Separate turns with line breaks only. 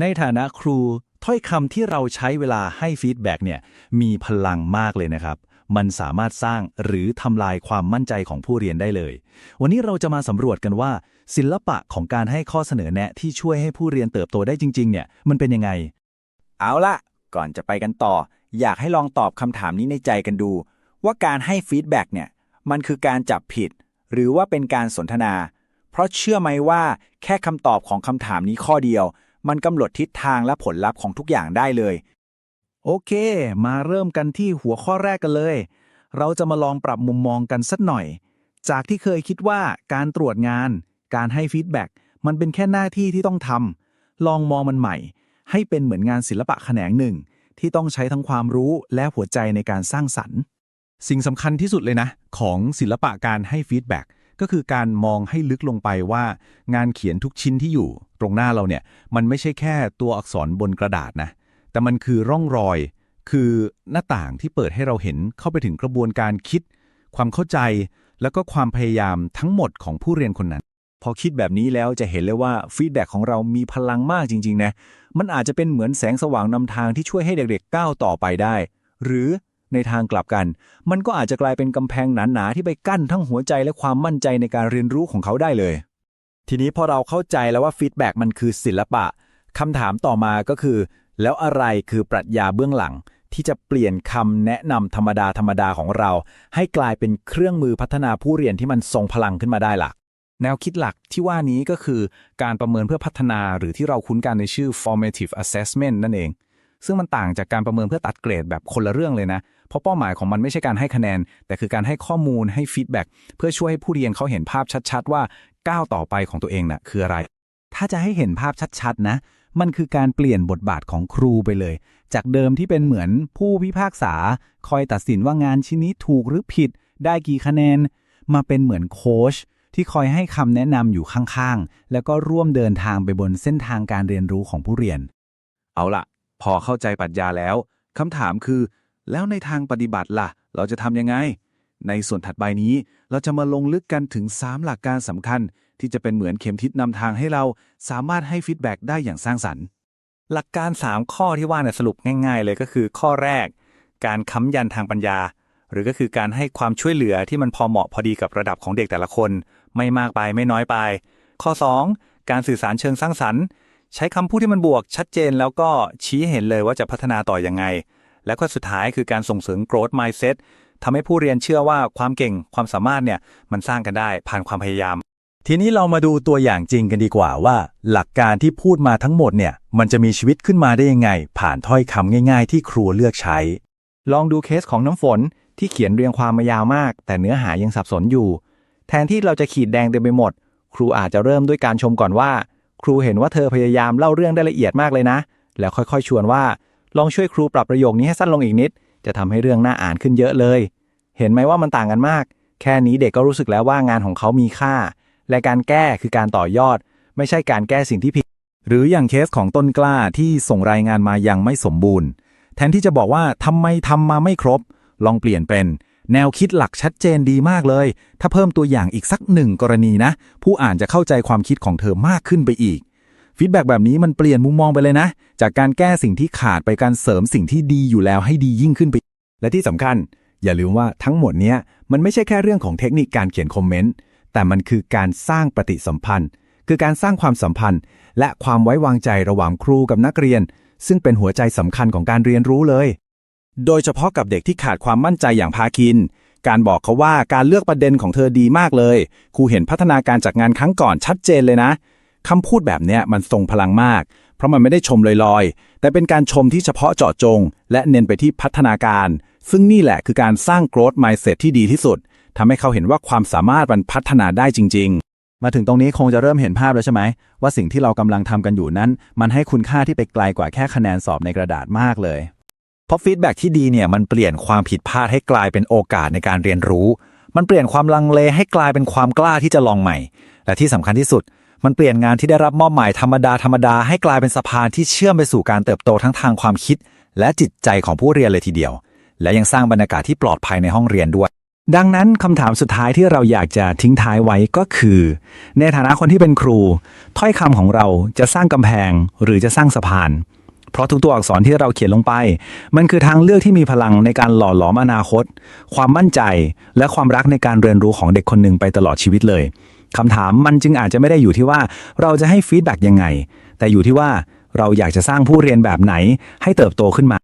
ในฐานะครู ถ้อยคำที่เราใช้เวลาให้ฟีดแบ็กเนี่ยมีพลังมากเลยนะครับ มันสามารถสร้างหรือทำลายความมั่นใจของผู้เรียนได้เลย วันนี้เราจะมาสำรวจกันว่า ศิลปะของการให้ข้อเสนอแนะที่ช่วยให้ผู้เรียนเติบโตได้จริง ๆ เนี่ยมันเป็นยังไง
เอาละก่อนจะไปกันต่อ อยากให้ลองตอบคำถามนี้ในใจกันดู ว่าการให้ฟีดแบ็กเนี่ยมันคือการจับผิด หรือว่าเป็นการสนทนา เพราะเชื่อไหมว่า แค่คำตอบของคำถามนี้ข้อเดียว มันกำหนดทิศทางและผลลัพธ์ของทุกอย่างได้เลย
โอเค มาเริ่มกันที่หัวข้อแรกกันเลย เราจะมาลองปรับมุมมองกันสักหน่อย จากที่เคยคิดว่าการตรวจงาน การให้ฟีดแบ็กมันเป็นแค่หน้าที่ที่ต้องทำลองมองมันใหม่ ให้เป็นเหมือนงานศิลปะแขนงหนึ่ง ที่ต้องใช้ทั้งความรู้และหัวใจในการสร้างสรรค์ สิ่งสำคัญที่สุดเลยนะ ของศิลปะการให้ฟีดแบ็ก ก็คือการมองให้ลึกลงไปว่างานเขียนทุกชิ้นที่อยู่ ตรงหน้าเราเนี่ย มันไม่ใช่แค่ตัวอักษรบนกระดาษนะ แต่มันคือร่องรอย คือหน้าต่างที่เปิดให้เราเห็นเข้าไปถึงกระบวนการคิด ความเข้าใจ แล้วก็ความพยายามทั้งหมดของผู้เรียนคนนั้น
พอคิดแบบนี้แล้วจะเห็นเลยว่าฟีดแบ็กของเรามีพลังมากจริงๆนะ มันอาจจะเป็นเหมือนแสงสว่างนำทางที่ช่วยให้เด็กๆก้าวต่อไปได้ หรือ ในทางกลับกัน มันก็อาจจะกลายเป็นกำแพงหนาๆที่ไปกั้นทั้งหัวใจและความมั่นใจในการเรียนรู้ของเขาได้เลย ทีนี้พอเราเข้าใจแล้วว่าฟีดแบ็กมันคือศิลปะคำถามต่อมาก็คือ แล้วอะไรคือปรัชญาเบื้องหลัง ที่จะเปลี่ยนคำแนะนำธรรมดาธรรมดาของเรา ให้กลายเป็นเครื่องมือพัฒนาผู้เรียนที่มันทรงพลังขึ้นมาได้ล่ะ
แนวคิดหลักที่ว่านี้ก็คือการประเมินเพื่อพัฒนาหรือที่เราคุ้นกันในชื่อ formative assessment นั่นเอง ซึ่งมันต่างจากการประเมินเพื่อตัดเกรดแบบคนละเรื่องเลยนะ เพราะเป้าหมายของมันไม่ใช่การให้คะแนน แต่คือการให้ข้อมูลให้ฟีดแบ็กเพื่อช่วยให้ผู้เรียนเขาเห็นภาพชัด ๆ ว่าก้าวต่อไปของตัวเองน่ะคืออะไร ถ้าจะให้เห็นภาพชัดๆ นะ มันคือการเปลี่ยนบทบาทของครูไปเลย จากเดิมที่เป็นเหมือนผู้พิพากษา คอยตัดสินว่างานชิ้นนี้ถูกหรือผิด ได้กี่คะแนน มาเป็นเหมือนโค้ชที่คอยให้คำแนะนำอยู่ข้างๆ แล้วก็ร่วมเดินทางไปบนเส้นทางการเรียนรู้ของผู้เรียน เอาล่ะ พอเข้าใจปรัชญาแล้วคำถามคือ แล้วในทางปฏิบัติล่ะ เราจะทำยังไง ในส่วนถัดไปนี้เราจะมาลงลึกกันถึง 3 หลักการสำคัญ ที่จะเป็นเหมือนเข็มทิศนำทางให้เราสามารถให้ฟีดแบ็กได้อย่างสร้างสรรค์
หลักการ 3 ข้อที่ว่าเนี่ยสรุปง่าย ๆ เลยก็คือข้อแรก การค้ำยันทางปัญญา หรือก็คือการให้ความช่วยเหลือที่มันพอเหมาะพอดีกับระดับของเด็กแต่ละคน ไม่มากไปไม่น้อยไป ข้อ 2 การสื่อสารเชิงสร้างสรรค์ ใช้คำพูดที่มันบวกชัดเจนแล้วก็ชี้เห็นเลยว่าจะพัฒนาต่อยังไง และก็สุดท้ายคือการส่งเสริม growth mindset ทำให้ผู้เรียนเชื่อว่าความเก่งความสามารถเนี่ยมันสร้างกันได้ผ่านความพยายาม ทีนี้เรามาดูตัวอย่างจริงกันดีกว่าว่า หลักการที่พูดมาทั้งหมดเนี่ยมันจะมีชีวิตขึ้นมาได้ยังไง ผ่านถ้อยคำง่าย ๆ ที่ครูเลือกใช้ ลองดูเคสของน้ำฝนที่เขียนเรียงความมายาวมาก แต่เนื้อหายังสับสนอยู่ แทนที่เราจะขีดแดงเต็มไปหมด ครูอาจจะเริ่มด้วยการชมก่อนว่า ครูเห็นว่าเธอพยายามเล่าเรื่องได้ละเอียดมากเลยนะ แล้วค่อยๆ ชวนว่า ลองช่วยครูปรับประโยคนี้ให้สั้นลงอีกนิด จะทำให้เรื่องน่าอ่านขึ้นเยอะเลย เห็นไหมว่ามันต่างกันมาก แค่นี้เด็กก็รู้สึกแล้วว่างานของเขามีค่า และการแก้คือการต่อยอด ไม่ใช่การแก้สิ่งที่ผิด หรืออย่างเคสของต้นกล้าที่ส่งรายงานมายังไม่สมบูรณ์ แทนที่จะบอกว่าทำไมทำมาไม่ครบ ลองเปลี่ยนเป็น แนวคิดหลักชัดเจนดีมากเลย ถ้าเพิ่มตัวอย่างอีกสักหนึ่งกรณีนะ ผู้อ่านจะเข้าใจความคิดของเธอมากขึ้นไปอีกฟีดแบ็กแบบนี้มันเปลี่ยนมุมมองไปเลยนะ จากการแก้สิ่งที่ขาดไปการเสริมสิ่งที่ดีอยู่แล้วให้ดียิ่งขึ้นไป และที่สำคัญ อย่าลืมว่าทั้งหมดนี้มันไม่ใช่แค่เรื่องของเทคนิคการเขียนคอมเมนต์แต่มันคือการสร้างปฏิสัมพันธ์ คือการสร้างความสัมพันธ์ และความไว้วางใจระหว่างครูกับนักเรียน ซึ่งเป็นหัวใจสำคัญของการเรียนรู้เลย โดยเฉพาะกับเด็กที่ขาดความมั่นใจอย่างพาคิน การบอกเขาว่าการเลือกประเด็นของเธอดีมากเลย ครูเห็นพัฒนาการจากงานครั้งก่อนชัดเจนเลยนะคำพูดแบบเนี้ยมันทรงพลังมาก เพราะมันไม่ได้ชมลอยๆ แต่เป็นการชมที่เฉพาะเจาะจง และเน้นไปที่พัฒนาการ ซึ่งนี่แหละคือการสร้าง growth mindset ที่ดีที่สุดทำให้เขาเห็นว่าความสามารถมันพัฒนาได้จริง ๆมาถึงตรงนี้คงจะเริ่มเห็นภาพแล้วใช่ไหม ว่าสิ่งที่เรากำลังทำกันอยู่นั้น มันให้คุณค่าที่ไปไกลกว่าแค่คะแนนสอบในกระดาษมากเลย ราะฟีดแบ็ที่ดีเนี่ยมันเปลี่ยนความผิดพลาดให้กลายเป็นโอกาสในการเรียนรู้ มันเปลี่ยนความลังเลให้กลายเป็นความกล้าที่จะลองใหม่ และที่สำคัญที่สุด มันเปลี่ยนงานที่ได้รับมอบหมายธรรมดาธรรมดาให้กลายเป็นสะพานที่เชื่อมไปสู่การเติบโตทั้งทางความคิด และจิตใจของผู้เรียนเลยทีเดียว และยังสร้างบรรยากาศที่ปลอดภัยในห้องเรียนด้วยดังนั้นคำถามสุดท้ายที่เราอยากจะทิ้งท้ายไว้ก็คือ ในฐานะคนที่เป็นครู ถ้อยคำของเราจะสร้างกำแพงหรือจะสร้างสะพาน เพราะทุกตัวอักษรที่เราเขียนลงไป มันคือทางเลือกที่มีพลังในการหล่อหลอมอนาคต ความมั่นใจ และความรักในการเรียนรู้ของเด็กคนหนึ่งไปตลอดชีวิตเลยคำถามมันจึงอาจจะไม่ได้อยู่ที่ว่าเราจะให้ฟีดแบ็กยังไง แต่อยู่ที่ว่าเราอยากจะสร้างผู้เรียนแบบไหนให้เติบโตขึ้นมา